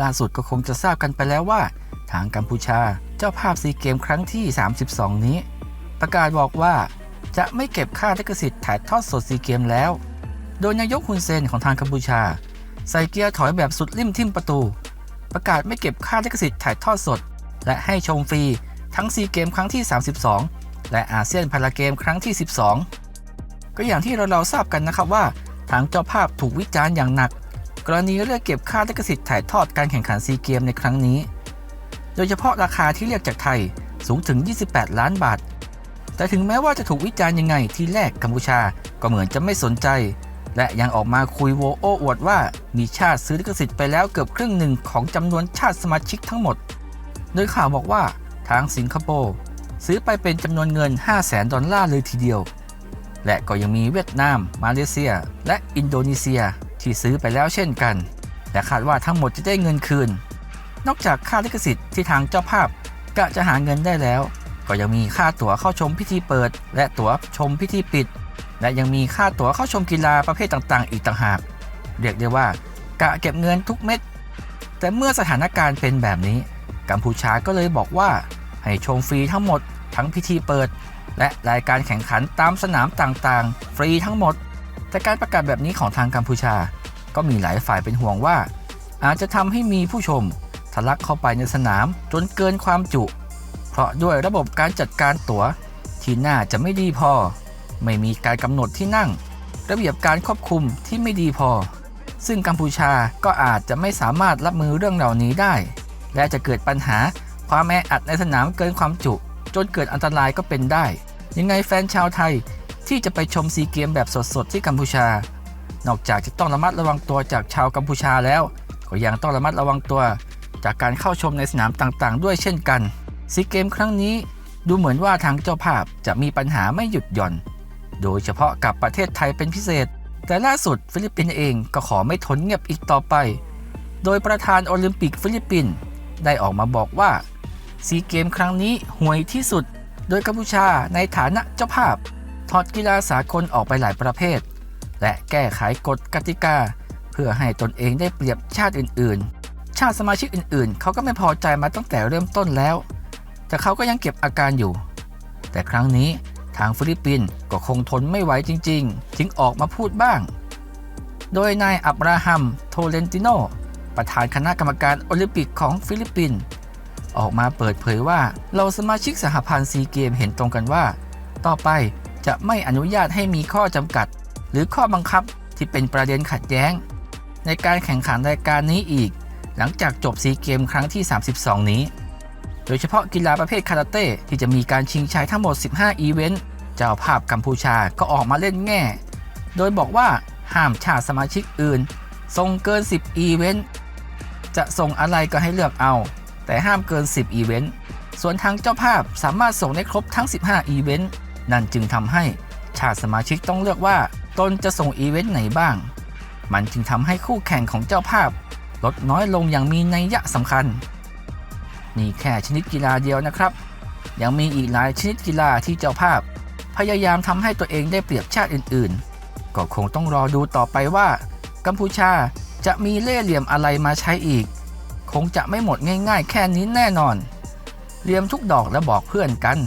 ล่าสุดก็คงจะทราบกันไปแล้วว่า ทางกัมพูชาเจ้าภาพซีเกมครั้งที่ 32 นี้ ประกาศบอกว่าจะไม่เก็บค่าลิขสิทธิ์ถ่ายทอดสดซีเกมแล้ว โดยนายกฮุนเซนของทางกัมพูชา ใส่เกียร์ถอยแบบสุดริมทิ่มประตู ประกาศไม่เก็บค่าลิขสิทธิ์ถ่ายทอดสด และให้ชมฟรีทั้งซีเกมครั้งที่ 32 และอาเซียนพาราเกมครั้งที่ 12 ก็อย่างที่เราเราทราบกันนะครับว่าทางเจ้าภาพถูกวิจารณ์อย่างหนัก กรณีเรียกเก็บค่าลิขสิทธิ์ถ่ายทอดการแข่งขันซีเกมในครั้งนี้ โดยเฉพาะราคาที่เรียกจากไทยสูงถึง 28 ล้านบาท แต่ถึงแม้ว่าจะถูกวิจารณ์ยังไงที่แรกกัมพูชาก็เหมือนจะไม่สนใจ และยังออกมาคุยโวโอ้อวดว่ามีชาติซื้อลิขสิทธิ์ไปแล้วเกือบครึ่งหนึ่งของจำนวนชาติสมาชิกทั้งหมด โดยข่าวบอกว่าทางสิงคโปร์ซื้อไปเป็นจำนวนเงิน 5 0 0แสนดอลลาร์เลยทีเดียว และก็ยังมีเวียดนาม มาเลเซีย และอินโดนีเซีย ที่ซื้อไปแล้วเช่นกันและคาดว่าทั้งหมดจะได้เงินคืน นอกจากค่าลิขสิทธิ์ที่ทางเจ้าภาพกะจะหาเงินได้แล้ว ก็ยังมีค่าตั๋วเข้าชมพิธีเปิด และตั๋วชมพิธีปิด และยังมีค่าตั๋วเข้าชมกีฬาประเภทต่างๆ อีกต่างหาก เรียกได้ว่ากะเก็บเงินทุกเม็ด แต่เมื่อสถานการณ์เป็นแบบนี้ กัมพูชาก็เลยบอกว่า ให้ชมฟรีทั้งหมด ทั้งพิธีเปิด และรายการแข่งขันตามสนามต่างๆ ฟรีทั้งหมด แต่การประกาศแบบนี้ของทางกัมพูชา ก็มีหลายฝ่ายเป็นห่วงว่า อาจจะทำให้มีผู้ชมทะลักเข้าไปในสนามจนเกินความจุ เพราะด้วยระบบการจัดการตั๋วที่น่าจะไม่ดีพอ ไม่มีการกำหนดที่นั่ง ระเบียบการควบคุมที่ไม่ดีพอ ซึ่งกัมพูชาก็อาจจะไม่สามารถรับมือเรื่องเหล่านี้ได้ และจะเกิดปัญหาความแออัดในสนามเกินความจุ จนเกิดอันตรายก็เป็นได้ ยังไงแฟนชาวไทย ที่จะไปชมซีเกมแบบสดๆที่กัมพูชา นอกจากจะต้องระมัดระวังตัวจากชาวกัมพูชาแล้ว ก็ยังต้องระมัดระวังตัวจากการเข้าชมในสนามต่างๆ ด้วยเช่นกันซีเกมครั้งนี้ดูเหมือนว่าทางเจ้าภาพจะมีปัญหาไม่หยุดหย่อน โดยเฉพาะกับประเทศไทยเป็นพิเศษ แต่ล่าสุดฟิลิปปินส์เองก็ขอไม่ทนเงียบอีกต่อไป โดยประธานโอลิมปิกฟิลิปปินส์ได้ออกมาบอกว่าซีเกมครั้งนี้ห่วยที่สุด โดยกัมพูชาในฐานะเจ้าภาพ ถอดกีฬาสากลออกไปหลายประเภท และแก้ไขกฎกติกา เพื่อให้ตนเองได้เปรียบชาติอื่น ๆ ชาติสมาชิกอื่น ๆ เขาก็ไม่พอใจมาตั้งแต่เริ่มต้นแล้ว แต่เขาก็ยังเก็บอาการอยู่ แต่ครั้งนี้ทางฟิลิปปินส์ก็คงทนไม่ไหวจริง ๆ จึงออกมาพูดบ้าง โดยนายอับราฮัม โทเลนติโน ประธานคณะกรรมการโอลิมปิกของฟิลิปปินส์ออกมาเปิดเผยว่าเราสมาชิกสหพันธ์ซีเกมเห็นตรงกันว่า ต่อไป จะไม่อนุญาตให้มีข้อจำกัด หรือข้อบังคับที่เป็นประเด็นขัดแย้ง ในการแข่งขันรายการนี้อีก หลังจากจบซีเกมครั้งที่ 32 นี้ โดยเฉพาะกีฬาประเภทคาราเต้ที่จะมีการชิงชัยทั้งหมด 15 อีเวนต์ เจ้าภาพกัมพูชาก็ออกมาเล่นแง่ โดยบอกว่าห้ามชาติสมาชิกอื่นส่งเกิน 10 อีเวนต์ จะส่งอะไรก็ให้เลือกเอา แต่ห้ามเกิน 10 อีเวนต์ ส่วนทางเจ้าภาพสามารถส่งได้ครบทั้ง 15 อีเวนต์ นั่นจึงทำให้ชาติสมาชิกต้องเลือกว่าตนจะส่งอีเวนต์ไหนบ้าง มันจึงทำให้คู่แข่งของเจ้าภาพ ลดน้อยลงอย่างมีนัยยะสำคัญ นี่แค่ชนิดกีฬาเดียวนะครับ ยังมีอีกหลายชนิดกีฬาที่เจ้าภาพ พยายามทำให้ตัวเองได้เปรียบชาติอื่นๆ ก็คงต้องรอดูต่อไปว่า กัมพูชาจะมีเล่ห์เหลี่ยมอะไรมาใช้อีก คงจะไม่หมดง่าย ๆ แค่นี้แน่นอนเหลี่ยมทุกดอกและบอกเพื่อนกัน